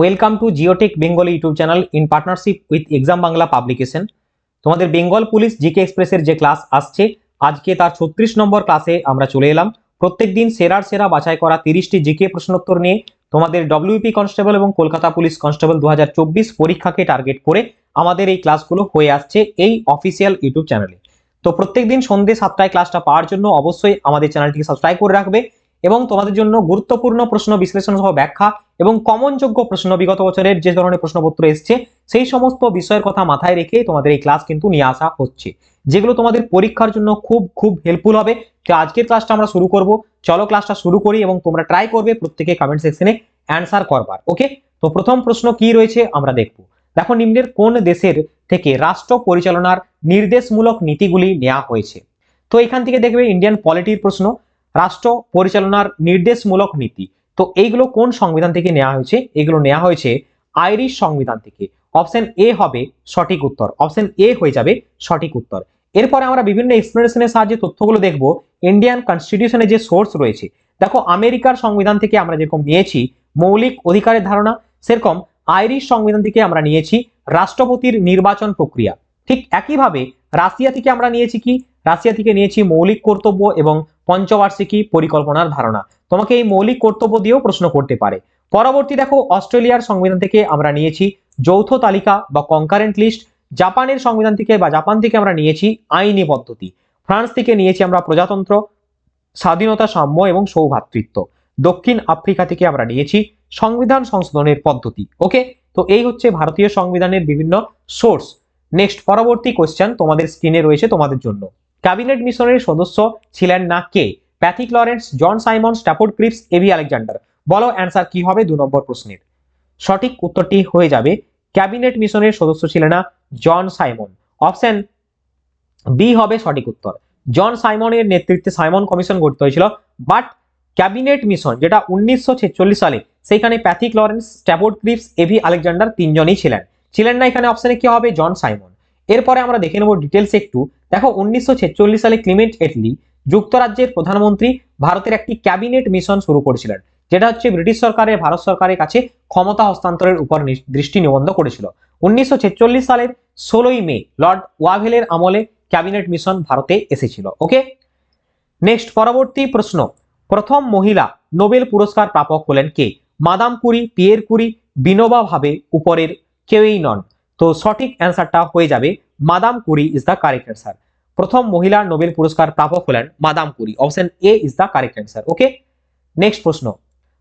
Welcome to Geotech Bengal YouTube channel in partnership with exam Bangla publication তোমাদের Bengal police GK এক্সপ্রেসের যে class আসছে, আজকে তার ছত্রিশ নম্বর ক্লাসে আমরা চলে এলাম। প্রত্যেক দিন সেরার সেরা বাছাই করা তিরিশটি জিকে প্রশ্নোত্তর নিয়ে তোমাদের ডব্লিউপি কনস্টেবল এবং কলকাতা পুলিশ কনস্টেবল দু হাজার চব্বিশ পরীক্ষাকে টার্গেট করে আমাদের এই ক্লাসগুলো হয়ে আসছে এই অফিসিয়াল ইউটিউব চ্যানেলে তো প্রত্যেকদিন সন্ধ্যে সাতটায় ক্লাসটা পাওয়ার জন্য অবশ্যই আমাদের চ্যানেলটিকে সাবস্ক্রাইব করে রাখবে। এবং তোমাদের জন্য গুরুত্বপূর্ণ প্রশ্ন বিশ্লেষণ সহ ব্যাখ্যা এবং কমনযোগ্য প্রশ্ন বিগত বছরের যে ধরনের প্রশ্নপত্র এসছে, সেই সমস্ত বিষয়ের কথা মাথায় রেখে তোমাদের এই ক্লাস কিন্তু নিয়ে আসা হচ্ছে। যেগুলো তোমাদের পরীক্ষার জন্য খুব খুব হেল্পফুল হবে। তো আজকের ক্লাসটা আমরা শুরু করব। চলো ক্লাসটা শুরু করি এবং তোমরা ট্রাই করবে প্রত্যেকে কমেন্ট সেকশনে অ্যান্সার করবার ওকে তো প্রথম প্রশ্ন কি রয়েছে আমরা দেখব। দেখো, নিম্নের কোন দেশের থেকে রাষ্ট্র পরিচালনার নির্দেশমূলক নীতিগুলি নেওয়া হয়েছে? তো এখান থেকে দেখবে ইন্ডিয়ান পলিটির প্রশ্ন। রাষ্ট্র পরিচালনার নির্দেশমূলক নীতি। তো এইগুলো কোন সংবিধান থেকে নেওয়া হয়েছে? এগুলো নেওয়া হয়েছে আইরিশ সংবিধান থেকে। অপশন এ হবে সঠিক উত্তর। অপশন এ হয়ে যাবে সঠিক উত্তর। এরপরে আমরা বিভিন্ন এক্সপ্লেনেশনের সাহায্যে তথ্যগুলো দেখব। ইন্ডিয়ান কনস্টিটিউশনে যে সোর্স রয়েছে। দেখো, আমেরিকার সংবিধান থেকে আমরা যেরকম নিয়েছি, মৌলিক অধিকারের ধারণা, সেরকম আইরিশ সংবিধান থেকে আমরা নিয়েছি রাষ্ট্রপতির নির্বাচন প্রক্রিয়া। ঠিক একইভাবে রাশিয়া থেকে আমরা নিয়েছি কি? রাশিয়া থেকে নিয়েছি মৌলিক কর্তব্য এবং পঞ্চবার্ষিকী পরিকল্পনার ধারণা। তোমাকে এই মৌলিক কর্তব্য দিয়েও প্রশ্ন করতে পারে। পরবর্তী দেখো, অস্ট্রেলিয়ার সংবিধান থেকে আমরা নিয়েছি যৌথ তালিকা বা কনকারেন্ট লিস্ট জাপানের সংবিধান থেকে বা জাপান থেকে আমরা নিয়েছি আইনি পদ্ধতি। ফ্রান্স থেকে নিয়েছি আমরা প্রজাতন্ত্র, স্বাধীনতা, সাম্য এবং সৌভাতৃত্ব। দক্ষিণ আফ্রিকা থেকে আমরা নিয়েছি সংবিধান সংশোধনের পদ্ধতি। ওকে? তো এই হচ্ছে ভারতীয় সংবিধানের বিভিন্ন সোর্স নেক্সট পরবর্তী কোশ্চেন তোমাদের স্ক্রিনে রয়েছে তোমাদের জন্য। ক্যাবিনেট মিশনের সদস্য ছিলেন না কে? Pethick Lawrence, John Simon Stafford Cripps A V Alexander. বলো অ্যান্সার কি হবে দু নম্বর প্রশ্নের। সঠিক উত্তরটি হয়ে যাবে, ক্যাবিনেট মিশনের সদস্য ছিলেন না জন সাইমন। অপশন বি হবে সঠিক উত্তর। জন সাইমনের নেতৃত্বে সাইমন কমিশন গঠিত হয়েছিল, বাট ক্যাবিনেট মিশন যেটা উনিশশো ছেচল্লিশ সালে, সেইখানে Pethick Lawrence, Stafford Cripps A V Alexander তিনজনই ছিলেন। ছিলেন না এখানে, অপশনে কি হবে? John Simon. এরপরে আমরা দেখে নেব ডিটেলস একটু। দেখো, উনিশশো সালে ক্লিমেন্ট এটলি যুক্তরাজ্যের প্রধানমন্ত্রী ভারতের একটি ক্যাবিনেট মিশন শুরু করেছিলেন, যেটা হচ্ছে ব্রিটিশ সরকারের, ভারত সরকারের কাছে ক্ষমতা হস্তান্তরের উপর দৃষ্টি নিবন্ধ করেছিল। উনিশশো সালের ষোলোই মে লর্ড ওয়াভেলের আমলে ক্যাবিনেট মিশন ভারতে এসেছিল, ওকে? নেক্সট, পরবর্তী প্রশ্ন। প্রথম মহিলা নোবেল পুরস্কার প্রাপক হলেন কে? Madame Curie Pierre Curie Vinoba Bhave উপরের কেউই নন। তো সঠিক অ্যান্সারটা হয়ে যাবে madame Curie is the correct answer. প্রথম মহিলা নোবেল পুরস্কার প্রাপক হলেন madame Curie, option A is the correct answer, okay? Next প্রশ্ন,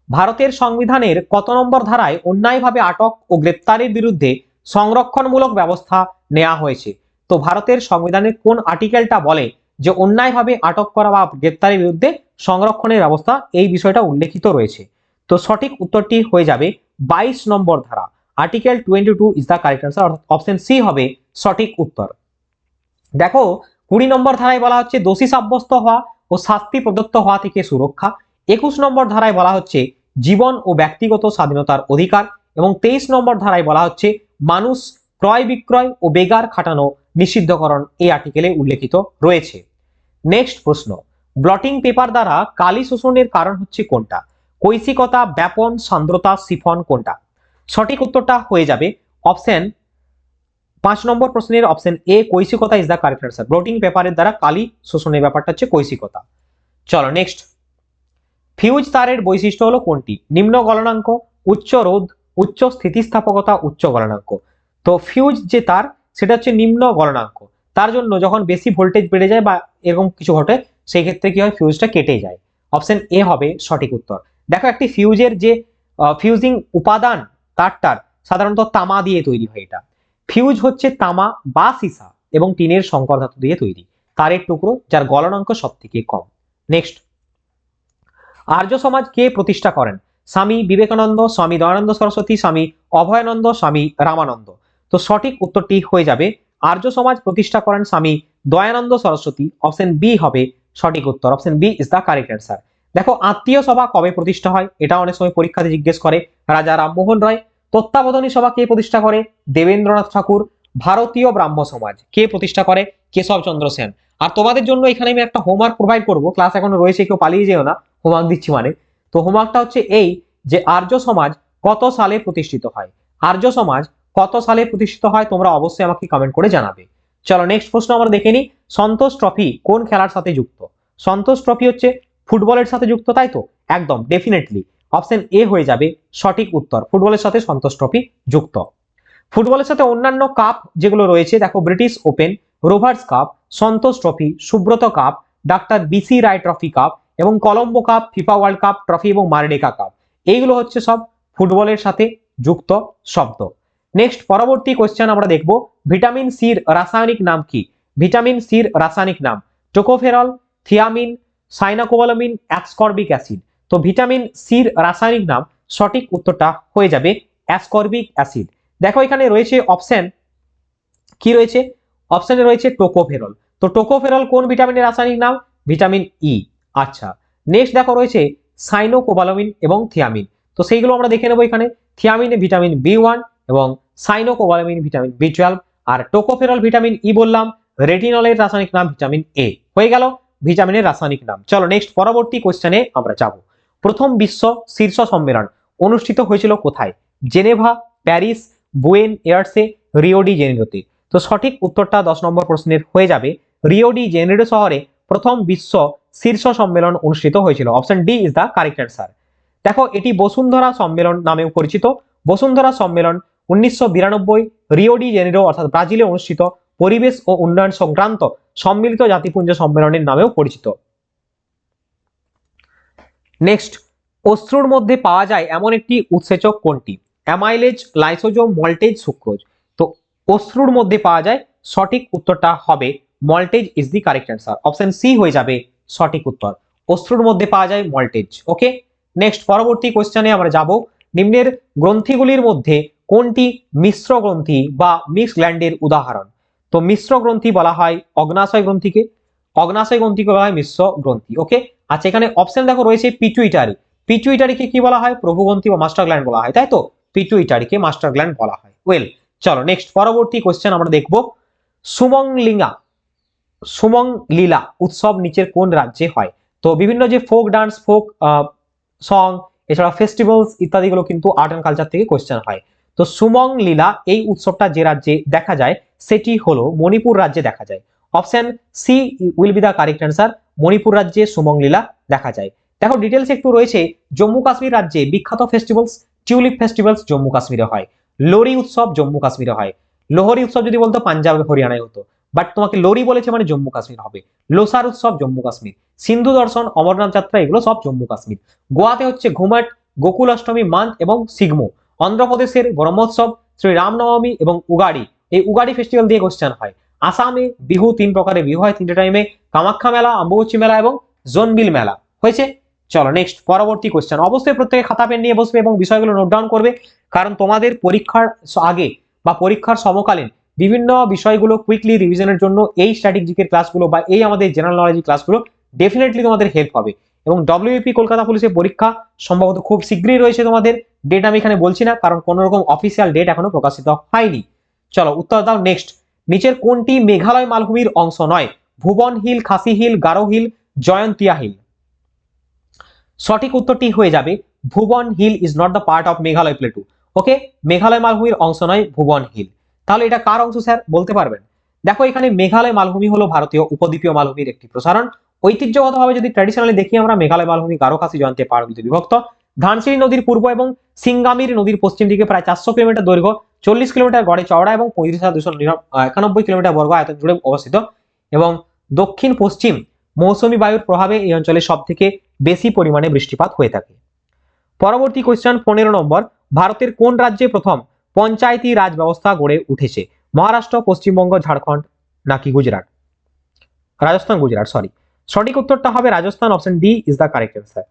ভারতের সংবিধানের কত নম্বর ধারায় অন্যায়ভাবে আটক ও গ্রেপ্তারের বিরুদ্ধে সংরক্ষণমূলক ব্যবস্থা নেওয়া হয়েছে? তো ভারতের সংবিধানের কোন আর্টিকেলটা বলে যে অন্যায়ভাবে আটক করা বা গ্রেপ্তারের বিরুদ্ধে সংরক্ষণের ব্যবস্থা? এই বিষয়টা উল্লেখিত রয়েছে। তো সঠিক উত্তরটি হয়ে যাবে বাইশ নম্বর ধারা। Article twenty two is the correct answer option C হবে সঠিক উত্তর। দেখো, কুড়ি নম্বর ধারায় বলা হচ্ছে দোষী সাব্যস্ত হওয়া ও শাস্তি প্রদত্ত হওয়া থেকে সুরক্ষা। একুশ নম্বর ধারায় বলা হচ্ছে জীবন ও ব্যক্তিগত স্বাধীনতার অধিকার এবং তেইশ নম্বর ধারায় বলা হচ্ছে মানুষ ক্রয় বিক্রয় ও বেগার খাটানো নিষিদ্ধকরণ এই আর্টিকেলে উল্লেখিত রয়েছে। নেক্সট প্রশ্ন ব্লটিং পেপার দ্বারা কালি শোষণের কারণ হচ্ছে কোনটা? কৈশিকতা, ব্যাপন, সান্দ্রতা সিফন কোনটা? সঠিক উত্তরটা হয়ে যাবে। অপশন পাঁচ নম্বর প্রশ্নের option A কৈশিকতা is the correct answer blotting পেপারের দ্বারা কালি শোষণের ব্যাপারটা হচ্ছে কৈশিকতা। চলো নেক্সট ফিউজ তারের বৈশিষ্ট্য হলো কোনটি? নিম্ন গলনাঙ্ক, উচ্চ রোধ, উচ্চ স্থিতিস্থাপকতা, উচ্চ গলনাঙ্ক। তো ফিউজ যে তার, সেটা হচ্ছে নিম্ন গলনাঙ্ক। তার জন্য যখন বেশি ভোল্টেজ বেড়ে যায় বা এরকম কিছু ঘটে, সেই ক্ষেত্রে কি হয়? ফিউজটা কেটে যায়। অপশন এ হবে সঠিক উত্তর। দেখো একটি ফিউজের যে ফিউজিং উপাদান তারটার সাধারণত তামা দিয়ে তৈরি হয় এটা। ফিউজ হচ্ছে তামা বা সীসা এবং টিনের সংকর ধাতু দিয়ে তৈরি। তারের টুকরো, যার গলনাঙ্ক সব থেকে কম। নেক্সট। আর্য সমাজ কে প্রতিষ্ঠা করেন? স্বামী বিবেকানন্দ, স্বামী দয়ানন্দ সরস্বতী, স্বামী অভয়ানন্দ, স্বামী রামানন্দ। তো সঠিক উত্তরটি হয়ে যাবে, আর্য সমাজ প্রতিষ্ঠা করেন স্বামী দয়ানন্দ সরস্বতী। অপশন বি হবে সঠিক উত্তর। Option B is the correct answer দেখো, আত্মীয় সভা কবে প্রতিষ্ঠা হয়? এটা অনেক সময় পরীক্ষাতে জিজ্ঞেস করে। রাজা রামমোহন রায়, তত্ত্বাবধানী সভা কে প্রতিষ্ঠা করে? দেবেন্দ্রনাথ ঠাকুর, ভারতীয় ব্রাহ্ম সমাজ কে প্রতিষ্ঠা করে? কেশবচন্দ্র সেন। আর তোমাদের জন্য এখানে আমি একটা হোমওয়ার্ক প্রোভাইড করব। ক্লাস এখনও রয়েছে, কেউ পালিয়ে যেও না। হোমওয়ার্ক দিচ্ছি মানে। তো হোমওয়ার্কটা হচ্ছে এই যে, আর্য সমাজ কত সালে প্রতিষ্ঠিত হয়? আর্য সমাজ কত সালে প্রতিষ্ঠিত হয়? তোমরা অবশ্যই আমাকে কমেন্ট করে জানাবে। চলো নেক্সট প্রশ্ন আমরা দেখে নিই। সন্তোষ ট্রফি কোন খেলার সাথে যুক্ত? সন্তোষ ট্রফি হচ্ছে ফুটবলের সাথে যুক্ত তাই তো? একদম ডেফিনেটলি অপশন এ হয়ে যাবে সঠিক উত্তর। ফুটবলের সাথে সন্তোষ ট্রফি যুক্ত। ফুটবলের সাথে অন্যান্য কাপ যেগুলো রয়েছে, দেখো British Open Rovers Cup Santosh Trophy Subroto Cup doctor B C Roy trophy cup এবং Colombo Cup FIFA World Cup trophy এবং মারডেকা কাপ এইগুলো হচ্ছে সব ফুটবলের সাথে যুক্ত শব্দ। নেক্সট পরবর্তী কোশ্চেন আমরা দেখব ভিটামিন সির রাসায়নিক নাম কি? ভিটামিন সির রাসায়নিক নাম। Tocopherol thiamine cyanocobalamin ascorbic acid. তো ভিটামিন সির রাসায়নিক নাম, সঠিক উত্তরটা হয়ে যাবে অ্যাসকর্বিক অ্যাসিড। দেখো এখানে রয়েছে অপশন, কি রয়েছে? অপশনে রয়েছে টোকোফেরল। তো টোকোফেরল কোন ভিটামিনের রাসায়নিক নাম? Vitamin E. আচ্ছা নেক্সট দেখো রয়েছে সাইনোকোবালামিন এবং থিয়ামিন। তো সেইগুলো আমরা দেখে নেব এখানে। থিয়ামিনে ভিটামিন বি ওয়ান এবং সাইনোকোবালামিন ভিটামিন বি টুয়েলভ। আর টোকোফেরল ভিটামিন ই বললাম, রেটিনলের রাসায়নিক নাম ভিটামিন এ। হয়ে গেল। ভিটামিনের রাসায়নিক নাম। চলো নেক্সট পরবর্তী কোশ্চেনে আমরা যাব। প্রথম বিশ্ব শীর্ষ সম্মেলন অনুষ্ঠিত হয়েছিল কোথায়? জেনেভা, প্যারিস, বুয়েন এয়ার্সে রিওডি জেনেরোতে। তো সঠিক উত্তরটা দশ নম্বর প্রশ্নের হয়ে যাবে। রিওডি জেনেরো শহরে প্রথম বিশ্ব শীর্ষ সম্মেলন অনুষ্ঠিত হয়েছিল। Option D is the correct answer দেখো, এটি বসুন্ধরা সম্মেলন নামেও পরিচিত। বসুন্ধরা সম্মেলন উনিশশো বিরানব্বই রিওডি জেনেরো অর্থাৎ ব্রাজিলে অনুষ্ঠিত পরিবেশ ও উন্নয়ন সংক্রান্ত সম্মিলিত জাতিপুঞ্জ সম্মেলনের নামেও পরিচিত। নেক্সট অশ্রুর মধ্যে পাওয়া যায় এমন একটি উৎসেচক কোনটি? অ্যামাইলেজ লাইসোজোম মল্টেজ সুক্রোজ তো অশ্রুর মধ্যে পাওয়া যায়, সঠিক উত্তরটা হবে maltase is the correct answer option C হয়ে যাবে সঠিক উত্তর। অশ্রুর মধ্যে পাওয়া যায় মল্টেজ ওকে নেক্সট পরবর্তী কোশ্চেনে আমরা যাব নিম্নের গ্রন্থিগুলির মধ্যে কোনটি মিশ্র গ্রন্থি বা মিক্স গ্ল্যান্ডের উদাহরণ? তো মিশ্র গ্রন্থি বলা হয় অগ্নাশয় গ্রন্থিকে। অগ্নাশয় গ্রন্থিকে বলা হয় মিশ্র গ্রন্থি, ওকে? আচ্ছা এখানে অপশন দেখো রয়েছে পিটুইটারি পিটুইটারিকে কি বলা হয়? প্রভুগ্রন্থি বা মাস্টার গ্ল্যান্ড বলা হয়, তাই তো? পিটুইটারিকে মাস্টার গ্ল্যান্ড বলা হয়। ওয়েল চলো নেক্সট পরবর্তী কোশ্চেন আমরা দেখব। সুমংলিঙ্গা সুমং লীলা উৎসব নিচের কোন রাজ্যে হয়? তো বিভিন্ন যে ফোক ডান্স ফোক সং এছাড়া ফেস্টিভ্যালস ইত্যাদিগুলো কিন্তু আর্ট অ্যান্ড কালচার থেকে কোশ্চেন হয়। তো সুমং লীলা এই উৎসবটা যে রাজ্যে দেখা যায় সেটি হলো মণিপুর রাজ্যে দেখা যায়। Option C will be the correct answer Manipur রাজ্যে সুমং লীলা দেখা যায়। দেখো ডিটেলস একটু রয়েছে, জম্মু কাশ্মীর রাজ্যে বিখ্যাত ফেস্টিভ্যালস টিউলিপ ফেস্টিভ্যালস জম্মু কাশ্মীরে হয়, লোরি উৎসব জম্মু কাশ্মীরে হয়। লোহরি উৎসব যদি বলতো, পাঞ্জাবে, হরিয়ানায় হতো। বাট তোমাকে লোরি বলেছে মানে জম্মু কাশ্মীর হবে। লোসার উৎসব জম্মু কাশ্মীর। সিন্ধু দর্শন, অমরনাথ যাত্রা এগুলো সব জম্মু কাশ্মীর। গোয়াতে হচ্ছে ঘুমাট, গোকুল অষ্টমী মান্থ এবং সিগমো। অন্ধ্রপ্রদেশের ব্রহ্মোৎসব শ্রী রামনবমী এবং উগাড়ি। এই উগাড়ি ফেস্টিভ্যাল দিয়ে কোশ্চেন হয়। আসামে বিহু তিন প্রকারের বিহু হয়। তিনটে টাইমে কামাখ্যা মেলা, অম্বুবচী মেলা এবং জোনবিল মেলা। হয়েছে? চলো নেক্সট পরবর্তী কোশ্চেন অবশ্যই প্রত্যেকে খাতা পেন নিয়ে বসবে এবং বিষয়গুলো নোট ডাউন করবে। কারণ তোমাদের পরীক্ষার আগে বা পরীক্ষার সমকালীন বিভিন্ন বিষয়গুলো কুইকলি রিভিশনের জন্য এই স্ট্র্যাটেজিকের ক্লাসগুলো বা এই আমাদের জেনারেল নলেজ ক্লাসগুলো ডেফিনেটলি তোমাদের হেল্প হবে। এবং ডব্লিউপি কলকাতা পুলিশের পরীক্ষা সম্ভবত খুব শীঘ্রই রয়েছে তোমাদের। ডেট আমি এখানে বলছি না, কারণ কোনো রকম অফিসিয়াল ডেট এখনও প্রকাশিত হয়নি। চলো, উত্তর দাও নেক্সট নিচের কোনটি মেঘালয় মালভূমির অংশ নয়? Bhuban hill, Khasi hill, Garo hill, Jaintia hill. সঠিক উত্তরটি হয়ে যাবে, Bhuban hill is not the part of Meghalaya plateau okay Meghalaya মালভূমির অংশ নয়, ভুবন হিল। তাহলে এটা কার অংশ স্যার? বলতে পারবেন। দেখো, এখানে মেঘালয় মালভূমি হলো ভারতীয় উপদ্বীপীয় মালভূমির একটি প্রসারণ। ঐতিহ্যগতভাবে যদি ট্র্যাডিশনালি দেখি আমরা, মেঘালয় মালভূমি, গারো, খাসি জয়ন্তে পাহাড়গুলিতে বিভক্ত। ধানসিঁড়ি নদীর পূর্ব এবং সিঙ্গামির নদীর পশ্চিম দিকে প্রায় চারশো কিলোমিটার দৈর্ঘ্য। চল্লিশ কিলোমিটার গড়ে চওড়া এবং পঁয়ত্রিশ হাজার দুশো একানব্বই কিলোমিটার বর্গ আয়তন জুড়ে অবস্থিত এবং দক্ষিণ পশ্চিম মৌসুমী বায়ুর প্রভাবে এই অঞ্চলে সব থেকে বেশি পরিমাণে বৃষ্টিপাত হয়ে থাকে। পরবর্তী কোয়েশ্চেন পনেরো নম্বর, ভারতের কোন রাজ্যে প্রথম পঞ্চায়েতি রাজ ব্যবস্থা গড়ে উঠেছে? মহারাষ্ট্র, পশ্চিমবঙ্গ, ঝাড়খণ্ড নাকি গুজরাট? রাজস্থান, গুজরাট সরি সঠিক উত্তরটা হবে Rajasthan option D is the correct answer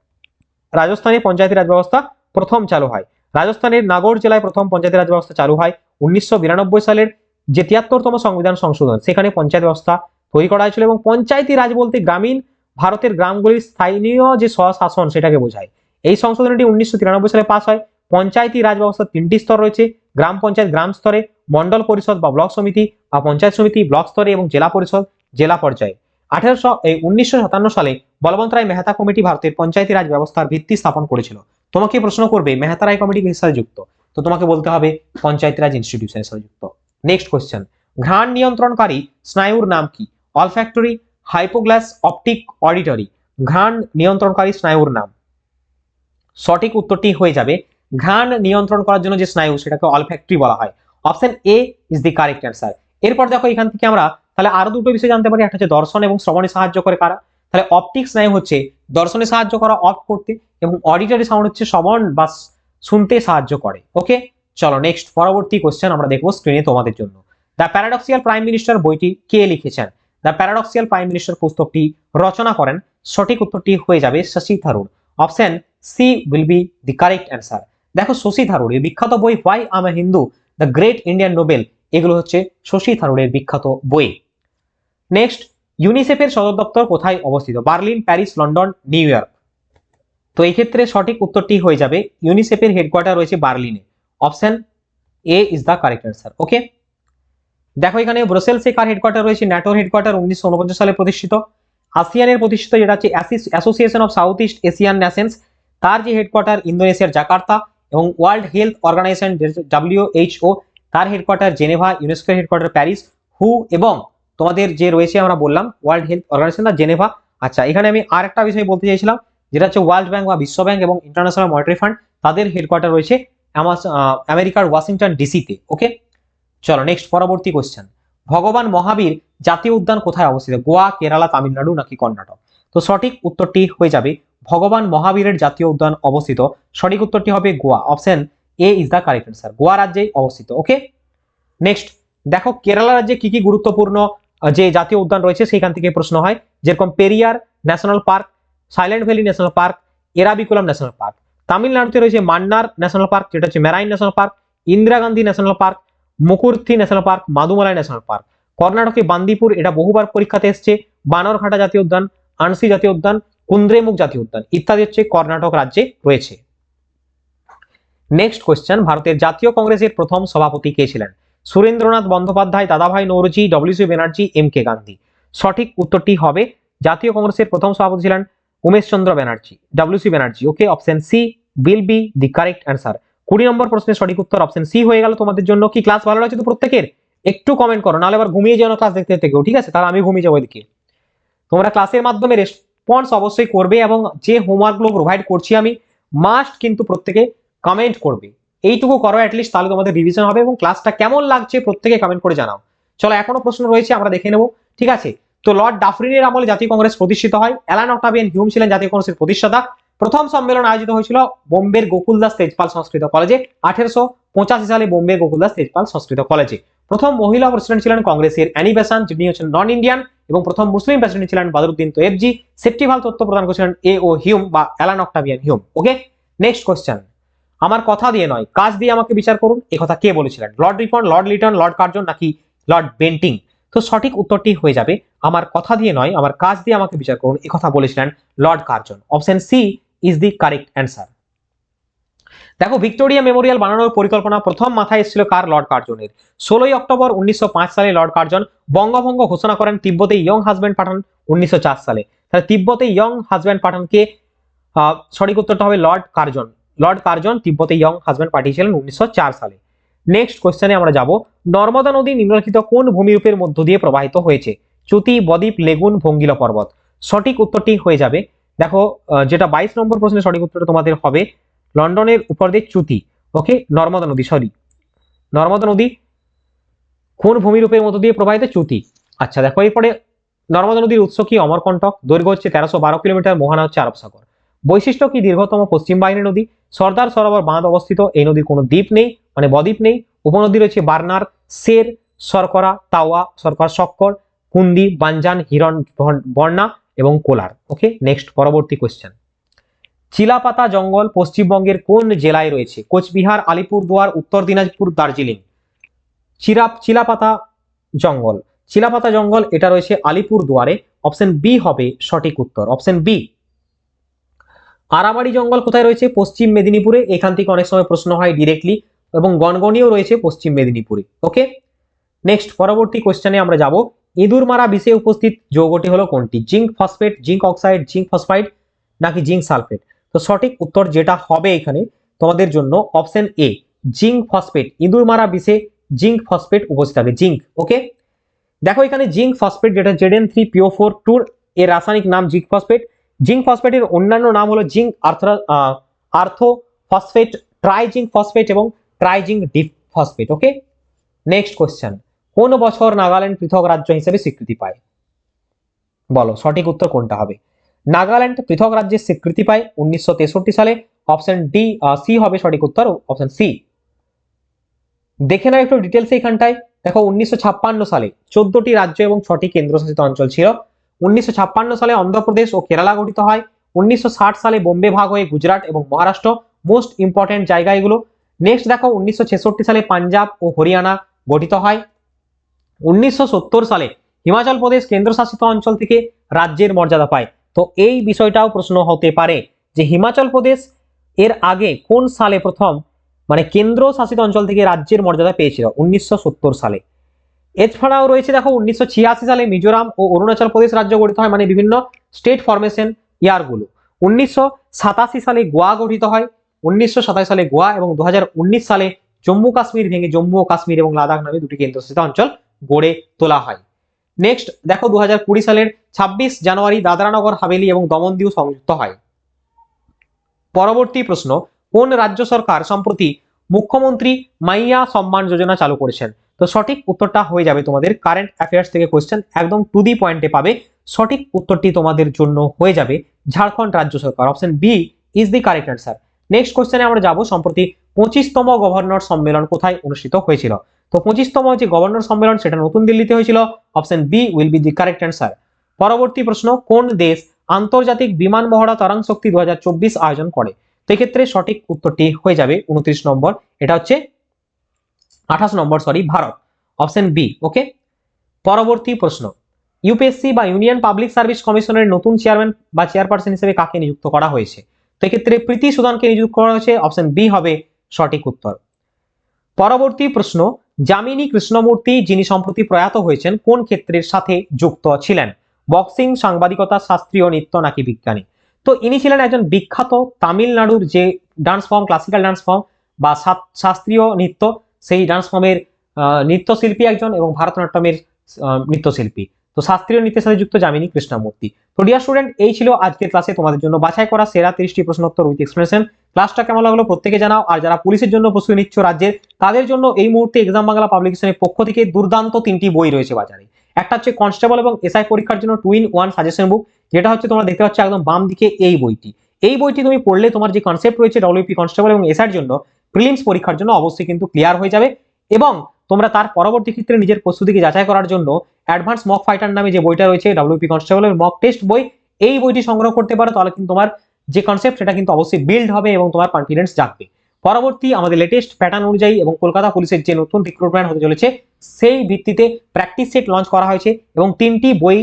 রাজস্থানে পঞ্চায়েতি রাজ ব্যবস্থা প্রথম চালু হয়। রাজস্থানের নাগৌর জেলায় প্রথম পঞ্চায়েত রাজ ব্যবস্থা চালু হয় উনিশশো বিরানব্বই সালের যে তিয়াত্তরতম সংবিধান সংশোধন, সেখানে পঞ্চায়েত ব্যবস্থা তৈরি করা হয়েছিল এবং পঞ্চায়েতি রাজ বলতে গ্রামীণ ভারতের গ্রামগুলির স্থানীয় যে স্বশাসন সেটাকে বোঝায়। এই সংশোধনটি উনিশশো তিরানব্বই সালে পাস হয়। পঞ্চায়েতি রাজ ব্যবস্থার তিনটি স্তর রয়েছে, গ্রাম পঞ্চায়েত গ্রাম স্তরে মন্ডল পরিষদ বা ব্লক সমিতি বা পঞ্চায়েত সমিতি, ব্লক স্তরে এবং জেলা পরিষদ, জেলা পর্যায়ে। আঠারোশো, এই উনিশশো সাতান্ন সালে বলবন্ত রায় মেহতা কমিটি ভারতের পঞ্চায়েতি রাজ ব্যবস্থার ভিত্তি স্থাপন করেছিল। তোমাকে প্রশ্ন করবে মেহতারাই কমিটি কিসের সাথে যুক্ত? তো তোমাকে বলতে হবে পঞ্চায়েত রাজ ইনস্টিটিউশনের সাথে যুক্ত। নেক্সট কোয়েশ্চেন ঘ্রাণ নিয়ন্ত্রণকারী স্নায়ুর নাম কি? অলফ্যাক্টরি হাইপোগ্লাস অপটিক অডিটরি ঘ্রাণ নিয়ন্ত্রণকারী স্নায়ুর নাম। সঠিক উত্তরটি হয়ে যাবে, ঘ্রাণ নিয়ন্ত্রণ করার জন্য যে স্নায়ু, সেটাকে অলফ্যাক্টরি বলা হয়। Option A is the correct answer এরপর দেখো এখান থেকে আমরা তাহলে আরও দুটো বিষয় জানতে পারি, একটা হচ্ছে দর্শন এবং শ্রবণে সাহায্য করে কারা? তাহলে অপটিক্স স্নায়ু হচ্ছে, দর্শনে সাহায্য করা অফ করতে এবং অডিটরি সাউন্ড হচ্ছে শ্রবণ বা শুনতে সাহায্য করে। ওকে চলো নেক্সট পরবর্তী কোশ্চেন আমরা দেখব স্ক্রিনে তোমাদের জন্য। দ্য প্যারাডক্সিয়াল প্রাইম মিনিস্টার বইটি কে লিখেছেন? দ্য প্যারাডক্সিয়াল প্রাইম মিনিস্টার পুস্তকটি রচনা করেন। সঠিক উত্তরটি হয়ে যাবে Shashi Tharoor. Option C will be the correct answer দেখো শশী থারুর এই বিখ্যাত বই why am a Hindu? The great Indian novel এগুলো হচ্ছে শশী থারুরের বিখ্যাত বই। নেক্সট ইউনিসেফের সদর দপ্তর কোথায় অবস্থিত? Berlin, Paris, London, New York. তো এই ক্ষেত্রে সঠিক উত্তরটি হয়ে যাবে, ইউনিসেফের হেডকোয়ার্টার রয়েছে বার্লিনে। Option A is the correct answer, okay? দেখো এখানে ব্রুসেলসে কার হেডকোয়ার্টার রয়েছে? ন্যাটোর হেডকোয়ার্টার উনিশশো উনপঞ্চাশ সালে প্রতিষ্ঠিত। আসিয়ানের প্রতিষ্ঠিত যেটা হচ্ছে Association of South East Asian Nations তার যে হেডকোয়ার্টার ইন্দোনেশিয়ার জাকার্তা এবং ওয়ার্ল্ড হেলথ অর্গানাইজেশন ডাব্লিউএইচও তার হেডকোয়ার্টার জেনেভা, ইউনেস্কোর হেডকোয়ার্টার প্যারিস, হু এবং তোমাদের যে রয়েছে আমরা বললাম ওয়ার্ল্ড হেলথ অর্গানাইজেশন জেনেভা আচ্ছা এখানে আমি আর একটা বিষয় বলতে চাইছিলাম, যেটা হচ্ছে ওয়ার্ল্ড ব্যাংক বা বিশ্ব ব্যাংক এবং ইন্টারন্যাশনাল মনিটারি ফান্ড তাদের হেডকোয়ার্টার রয়েছে আমেরিকার ওয়াশিংটন ডিসিতে ওকে চলো নেক্সট পরবর্তী কোশ্চেন ভগবান মহাবীর জাতীয় উদ্যান কোথায় অবস্থিত? গোয়া, কেরালা, তামিলনাড়ু নাকি কর্ণাটক? তো সঠিক উত্তরটি হয়ে যাবে, ভগবান মহাবীরের জাতীয় উদ্যান অবস্থিত, সঠিক উত্তরটি হবে Goa. Option A is the correct answer Goa রাজ্যে অবস্থিত ওকে নেক্সট দেখো, কেরালা রাজ্যে কি কি গুরুত্বপূর্ণ যে জাতীয় উদ্যান রয়েছে সেখান থেকে প্রশ্ন হয়। যেরকম Periyar national park, silent valley national park, Eravikulam national park. তামিলনাড়ুতে রয়েছে মান্নার ন্যাশনাল পার্ক, যেটা হচ্ছে marine national park, Indira Gandhi national park, Mukurthi national park, Mudumalai national park. কর্ণাটকে বান্দিপুর, এটা বহুবার পরীক্ষাতে এসছে। বানরঘাটা জাতীয় উদ্যান, আনসি জাতীয় উদ্যান, কুন্দ্রেমুখ জাতীয় উদ্যান, ইত্যাদি হচ্ছে কর্ণাটক রাজ্যে রয়েছে। নেক্সট কোয়েশ্চেন ভারতের জাতীয় কংগ্রেসের প্রথম সভাপতি কে ছিলেন? Surendranath Bandyopadhyay, Dadabhai Naoroji WC Banerjee M K Gandhi. সঠিক উত্তরটি হবে জাতীয় কংগ্রেসের প্রথম সভাপতি ছিলেন Umesh Chandra Banerjee WC Banerjee. Okay option C will be the correct answer কুড়ি নম্বর প্রশ্নের সঠিক উত্তর অপশন সি হয়ে গেল তোমাদের জন্য। কি ক্লাস ভালো লাগছে তো প্রত্যেকের? একটু কমেন্ট করো, নাহলে আবার ঘুমিয়ে যেও ক্লাস দেখতে দেখতে ঠিক আছে? তাহলে আমি ঘুমিয়ে যাব এদিকে। তোমরা ক্লাসের মাধ্যমে রেসপন্স অবশ্যই করবে এবং যে হোমওয়ার্কগুলো প্রোভাইড করছি আমি মাস্ট কিন্তু প্রত্যেকে কমেন্ট করবে। এইটুকু করো অ্যাটলিস্ট তাহলে তোমাদের রিভিশন হবে এবং ক্লাসটা কেমন লাগছে প্রত্যেকে কমেন্ট করে জানাও। চলো, এখনও প্রশ্ন রয়েছে, আমরা দেখে নেব। ঠিক আছে? তো লর্ড ডাফরিনের আমলে জাতীয় কংগ্রেস প্রতিষ্ঠিত হয়। অ্যালান অক্টাভিয়ান হিউম ছিলেন জাতীয় কংগ্রেসের প্রতিষ্ঠাতা। প্রথম সম্মেলন আয়োজিত হয়েছিল বোম্বের গোকুলদাস তেজপাল সংস্কৃত কলেজে, আঠেরোশো পঁচাশি সালে বোম্বে গোকুলদাস তেজপাল সংস্কৃত কলেজে। প্রথম মহিলা প্রেসিডেন্ট ছিলেন কংগ্রেসের অ্যানি বেসান যিনি হচ্ছেন নন ইন্ডিয়ান এবং প্রথম মুসলিম প্রেসিডেন্ট ছিলেন বদরুদ্দিন তোয়েবজি সেপ্টিভাল তথ্য প্রদান করেছিলেন এ ও হিউম বা Allan Octavian Hume okay next question আমার কথা দিয়ে নয়, কাজ দিয়ে আমাকে বিচার করুন। এ কথা কে বলেছিলেন? Lord Ripon Lord Lytton Lord Curzon নাকি লর্ড বেন্টিং তো সঠিক উত্তরটি হয়ে যাবে, আমার কথা দিয়ে নয়, আমার কাজ দিয়ে আমাকে বিচার করুন, এ কথা বলেছিলেন Lord Curzon option C is the correct answer দেখো, ভিক্টোরিয়া মেমোরিয়াল বানানোর পরিকল্পনা প্রথম মাথায় এসেছিল কার? লর্ড কার্জনের ষোলোই অক্টোবর উনিশশো পাঁচ সালে লর্ড কার্জন বঙ্গভঙ্গ ঘোষণা করেন তিব্বতে ইয়ং হাজব্যান্ড পাঠান উনিশশো চার সালে। তাহলে তিব্বতে ইয়ং হাজব্যান্ড পাঠানকে সঠিক উত্তরটা হবে লর্ড কার্জন লর্ড কার্জন তিব্বতে ইয়ং হাজব্যান্ড পাঠিয়েছিলেন উনিশশো চার সালে। নেক্সট কোশ্চেনে আমরা যাব। নর্মদা নদী নিম্নলিখিত কোন ভূমিরূপের মধ্য দিয়ে প্রবাহিত হয়েছে? চ্যুতি, বদ্বীপ, লেগুন, ভঙ্গিলা পর্বত। সঠিক উত্তরটি হয়ে যাবে। দেখো যেটা বাইশ নম্বর প্রশ্নের সঠিক উত্তরটা তোমাদের হবে লন্ডনের উপর দিয়ে চ্যুতি। ওকে নর্মদা নদী সরি নর্মদা নদী কোন ভূমিরূপের মধ্য দিয়ে প্রবাহিত? চ্যুতি। আচ্ছা দেখো, এরপরে নর্মদা নদীর উৎস কি? অমরকণ্টক। দৈর্ঘ্য হচ্ছে তেরোশো বারো কিলোমিটার, মোহনা হচ্ছে আরব সাগর। বৈশিষ্ট্য কি? দীর্ঘতম পশ্চিম বাহিনী নদী। সর্দার সরোবর বাঁধ অবস্থিত, এই নদীর কোনো দ্বীপ নেই মানে বদ্বীপ নেই। উপনদী রয়েছে বার্নার, সের, শর্করা, তাওয়া, শর্করা শক্কর, কুন্দি বানজান হিরণ বর্ণা এবং কোলার। ওকে, নেক্সট পরবর্তী কোশ্চেন চিলাপাতা জঙ্গল পশ্চিমবঙ্গের কোন জেলায় রয়েছে? কোচবিহার, আলিপুরদুয়ার, উত্তর দিনাজপুর, দার্জিলিং। চিরাপ, চিলাপাতা জঙ্গল। চিলাপাতা জঙ্গল, এটা রয়েছে আলিপুরদুয়ারে। অপশন বি হবে সঠিক উত্তর। অপশন বি আরাবাড়ি জঙ্গল কোথায় রয়েছে? পশ্চিম মেদিনীপুরে। এখান থেকে অনেক সময় প্রশ্ন হয় ডিরেক্টলি এবং গনগনিও রয়েছে পশ্চিম মেদিনীপুরে। ওকে নেক্সট পরবর্তী কোশ্চেনে আমরা যাব। ইঁদুর মারা বিষে উপস্থিত যৌগটি হলো কোনটি? Zinc phosphate, zinc oxide, zinc phosphide নাকি জিঙ্ক সালফেট? তো সঠিক উত্তর যেটা হবে এখানে তোমাদের জন্য অপশন এ জিঙ্ক ফসফেট। ইঁদুর মারা বিষে জিঙ্ক ফসফেট উপস্থিত থাকে। জিঙ্ক ওকে দেখো এখানে জিঙ্ক ফসফেট যেটা Z N three PO four টুর, এর রাসায়নিক নাম জিঙ্ক ফসফেট। জিঙ্ক ফসফেটের অন্যান্য নাম হলো জিঙ্ক আর্থ্রা আর্থো ফসফেট ট্রাইজিঙ্ক ফসফেট এবং trizinc dip phosphate okay next question কোন বছর নাগাল্যান্ড পৃথক রাজ্য হিসেবে স্বীকৃতি পায়? বলো, সঠিক উত্তর কোনটা হবে? নাগাল্যান্ড পৃথক রাজ্যের স্বীকৃতি পায় উনিশশো তেষট্টি সালে। অপশন ডি সি হবে সঠিক উত্তর। অপশন সি দেখে নাও একটু ডিটেলস এইখানটায় দেখো, উনিশশো ছাপ্পান্ন সালে চোদ্দটি রাজ্য এবং ছটি কেন্দ্রশাসিত অঞ্চল ছিল। উনিশশো ছাপ্পান্ন সালে অন্ধ্রপ্রদেশ ও কেরালা গঠিত হয়। উনিশশো ষাট সালে বোম্বে ভাগ হয়ে গুজরাট এবং মহারাষ্ট্র মোস্ট ইম্পর্টেন্ট জায়গা এগুলো নেক্সট দেখো, উনিশশো ছেষট্টি সালে পাঞ্জাব ও হরিয়ানা গঠিত হয়। উনিশশো সত্তর সালে হিমাচল প্রদেশ কেন্দ্রশাসিত অঞ্চল থেকে রাজ্যের মর্যাদা পায়। তো এই বিষয়টাও প্রশ্ন হতে পারে যে হিমাচল প্রদেশ এর আগে কোন সালে প্রথম মানে কেন্দ্রশাসিত অঞ্চল থেকে রাজ্যের মর্যাদা পেয়েছিল? উনিশশো সত্তর সালে। এছাড়াও রয়েছে দেখো উনিশশো ছিয়াশি সালে মিজোরাম ও অরুণাচল প্রদেশ রাজ্য গঠিত হয় মানে বিভিন্ন স্টেট ফরমেশন ইয়ারগুলো উনিশশো সালে গোয়া গঠিত হয়, উনিশশো সাতাশ সালে গোয়া এবং দুহাজার উনিশ সালে জম্মু কাশ্মীর ভেঙে জম্মু ও কাশ্মীর এবং লাদাখ নামে দুটি কেন্দ্রশাসিত অঞ্চল গড়ে তোলা হয়। নেক্সট দেখো দু হাজার কুড়ি সালের ছাব্বিশ জানুয়ারি দাদরানগর, হাভেলি এবং দমনদিউ সংযুক্ত হয়। পরবর্তী প্রশ্ন, কোন রাজ্য সরকার সম্প্রতি মুখ্যমন্ত্রী মাইয়া সম্মান যোজনা চালু করেছেন? তো সঠিক উত্তরটা হয়ে যাবে তোমাদের কারেন্ট অ্যাফেয়ার্স থেকে কোয়েশ্চেন একদম টু দি পয়েন্টে পাবে। সঠিক উত্তরটি তোমাদের জন্য হয়ে যাবে ঝাড়খণ্ড রাজ্য সরকার। Option B is the correct answer next কোয়েশ্চেনে আমরা যাব সম্প্রতি পঁচিশতম গভর্নর সম্মেলন কোথায় অনুষ্ঠিত হয়েছিল? তো পঁচিশতম যে গভর্নর সম্মেলন সেটা নতুন দিল্লিতে হয়েছিল। Option B will be the correct answer পরবর্তী প্রশ্ন, কোন দেশ আন্তর্জাতিক বিমান মহড়া তরাং শক্তি দু হাজার চব্বিশ আয়োজন করে? সেক্ষেত্রে সঠিক উত্তরটি হয়ে যাবে উনত্রিশ নম্বর। এটা হচ্ছে আঠাশ number sorry Bharat. Option B okay পরবর্তী প্রশ্ন। ইউপিএসসি বা ইউনিয়ন পাবলিক সার্ভিস কমিশনের নতুন চেয়ারম্যান বা চেয়ারপারসন হিসেবে কাকে নিযুক্ত করা হয়েছে? তো এক্ষেত্রে প্রীতি সুদানকে নিযুক্ত করা হয়েছে অপশন বি হবে সঠিক উত্তর। পরবর্তী প্রশ্ন, যামিনী কৃষ্ণমূর্তি যিনি সম্প্রতি প্রয়াত হয়েছেন, কোন ক্ষেত্রের সাথে যুক্ত ছিলেন? বক্সিং সাংবাদিকতা, শাস্ত্রীয় নৃত্য নাকি বিজ্ঞানী? তো ইনি ছিলেন একজন বিখ্যাত তামিলনাড়ুর যে dance form classical dance form বা শাস্ত্রীয় নৃত্য সেই ডান্স ফর্মের নৃত্যশিল্পী একজন এবং ভারতনাট্যমের নৃত্যশিল্পী। তো শাস্ত্রীয় নৃত্যের সাথে যুক্ত যামিনী কৃষ্ণমূর্তি। তো ডিয়ার স্টুডেন্ট এই ছিল আজকের ক্লাসে তোমাদের জন্য বাছাই করা সেরা তিরিশটি প্রশ্নোত্তর উইথ এক্সপ্লেনেশন ক্লাসটা কেমন লাগল প্রত্যেকে জানাও। আর যারা পুলিশের জন্য প্রস্তুতি নিচ্ছ রাজ্যের, তাদের জন্য এই মুহূর্তে এক্সাম বাংলা পাবলিকেশনের পক্ষ থেকে দুর্দান্ত তিনটি বই রয়েছে বাজারে। একটা হচ্ছে কনস্টেবল এবং এসআই পরীক্ষার জন্য two in one suggestion book যেটা হচ্ছে তোমরা দেখতে পাচ্ছ একদম বাম দিকে এই বইটি। এই বইটি তুমি পড়লে তোমার যে কনসেপ্ট রয়েছে ডব্লিউপি কনস্টেবল এবং এসআইয়ের জন্য প্রিলিমস পরীক্ষার জন্য অবশ্যই কিন্তু ক্লিয়ার হয়ে যাবে এবং তোমরা তার পরবর্তী ক্ষেত্রে নিজের প্রস্তুতিকে যাচাই করার জন্য অ্যাডভান্স মক ফাইটার নামে যে বইটা রয়েছে ডব্লিউপি কনস্টেবলের মক টেস্ট বই এই বইটি সংগ্রহ করতে পারো, তাহলে কিন্তু তোমার যে কনসেপ্ট সেটা কিন্তু অবশ্যই বিল্ড হবে এবং তোমার কনফিডেন্স জাগবে। পরবর্তী আমাদের লেটেস্ট প্যাটার্ন অনুযায়ী এবং কলকাতা পুলিশের যে নতুন রিক্রুটমেন্ট হতে চলেছে, সেই ভিত্তিতে প্র্যাকটিস সেট লঞ্চ করা হয়েছে এবং তিনটি বই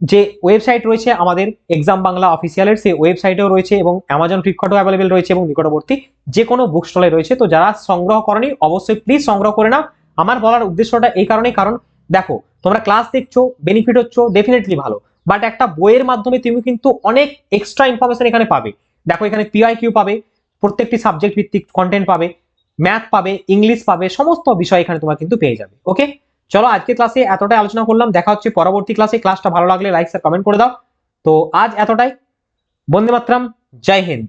যে ওয়েবসাইট রয়েছে আমাদের এক্সাম বাংলা অফিসিয়ালের সেই ওয়েবসাইটেও রয়েছে এবং অ্যামাজন ফ্লিপকার্টও অ্যাভেলেবেল রয়েছে এবং নিকটবর্তী যে কোনো বুক স্টলে রয়েছে। তো যারা সংগ্রহ করেনি, অবশ্যই প্লিজ সংগ্রহ করে নাও। আমার বলার উদ্দেশ্যটা এই কারণেই, কারণ দেখো, তোমরা ক্লাস দেখছ বেনিফিট হচ্ছ ডেফিনেটলি ভালো। বাট একটা বইয়ের মাধ্যমে তুমি কিন্তু অনেক এক্সট্রা ইনফরমেশন এখানে পাবে। দেখো, এখানে পিআই কিউ পাবে, প্রত্যেকটি সাবজেক্ট ভিত্তিক কন্টেন্ট পাবে ম্যাথ পাবে ইংলিশ পাবে, সমস্ত বিষয় এখানে তোমরা কিন্তু পেয়ে যাবে ওকে চলো আজকে ক্লাসে এতটাই আলোচনা করলাম। দেখা হচ্ছে পরবর্তী ক্লাসে ক্লাসটা ভালো লাগলে লাইক কমেন্ট করে দাও। তো আজ এতটাই। বন্দে মাত্রাম। জয় হিন্দ।